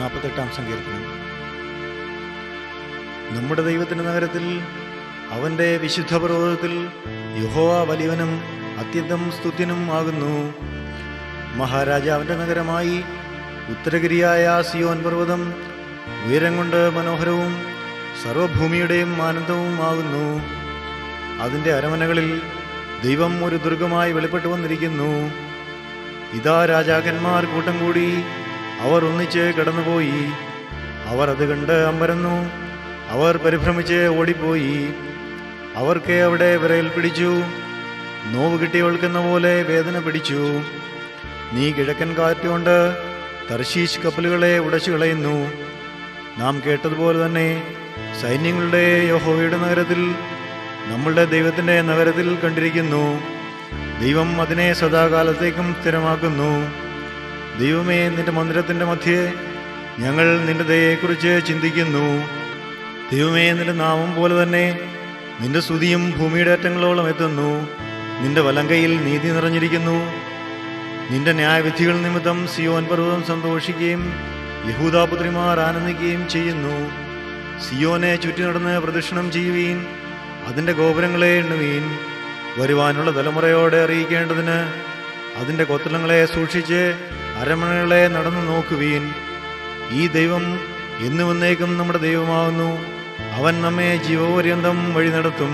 നാൽപ്പത്തെട്ടാം സങ്കീർത്തനം. നമ്മുടെ ദൈവത്തിന്റെ നഗരത്തിൽ അവന്റെ വിശുദ്ധ പർവതത്തിൽ യഹോവ വലിയവനും അത്യന്തം സ്തുത്യനും ആകുന്നു. മഹാരാജാവിന്റെ നഗരമായി ഉത്തരഗിരിയായ സിയോൻ പർവതം ഉയരം കൊണ്ട് മനോഹരവും സർവഭൂമിയുടെയും ആനന്ദവും ആകുന്നു. അതിന്റെ അരമനകളിൽ ദൈവം ഒരു ദുർഗമായി വെളിപ്പെട്ടു വന്നിരിക്കുന്നു. ഇതാ രാജാക്കന്മാർ കൂട്ടം കൂടി അവർ ഒന്നിച്ച് കിടന്നുപോയി. അവർ അത് കണ്ട് അമ്പരന്നു അവർ പരിഭ്രമിച്ച് ഓടിപ്പോയി. അവർക്ക് അവിടെ വിരയിൽ പിടിച്ചു. നോവ് കിട്ടിയവൾക്കെന്ന പോലെ വേദന പിടിച്ചു. നീ കിഴക്കൻ കാറ്റുകൊണ്ട് തർശീശ് കപ്പലുകളെ ഉടച്ചു കളയുന്നു. നാം കേട്ടതുപോലെ തന്നെ സൈന്യങ്ങളുടെ യഹോവയുടെ നഗരത്തിൽ നമ്മളുടെ ദൈവത്തിന്റെ നഗരത്തിൽ കണ്ടിരിക്കുന്നു. ദൈവം അതിനെ സദാകാലത്തേക്കും സ്ഥിരമാക്കുന്നു. ദൈവമേ നിന്റെ മന്ദിരത്തിന്റെ മധ്യേ ഞങ്ങൾ നിന്റെ ദയയെക്കുറിച്ച് ചിന്തിക്കുന്നു. ദൈവമേ നിന്റെ നാമം പോലെ തന്നെ നിന്റെ സ്തുതിയും ഭൂമിയുടെ അറ്റങ്ങളോളം എത്തുന്നു. നിന്റെ വലങ്കയിൽ നീതി നിറഞ്ഞിരിക്കുന്നു. നിന്റെ ന്യായവിധികൾ നിമിത്തം സിയോൻ പർവതം സന്തോഷിക്കുകയും യഹൂദാപുത്രിമാർ ആനന്ദിക്കുകയും ചെയ്യുന്നു. സിയോനെ ചുറ്റി നടന്ന് പ്രദക്ഷിണം ചെയ്യുവീൻ അതിന്റെ ഗോപുരങ്ങളെ എണ്ണുവീൻ. വരുവാനുള്ള തലമുറയോടെ അറിയിക്കേണ്ടതിന് അതിന്റെ കൊത്തളങ്ങളെ സൂക്ഷിച്ച് അരമനകളെ നടന്നു നോക്കുവീൻ. ഈ ദൈവം എന്നുവന്നേക്കും നമ്മുടെ ദൈവമാകുന്നു. അവൻ നമ്മെ ജീവപര്യന്തം വഴി നടത്തും.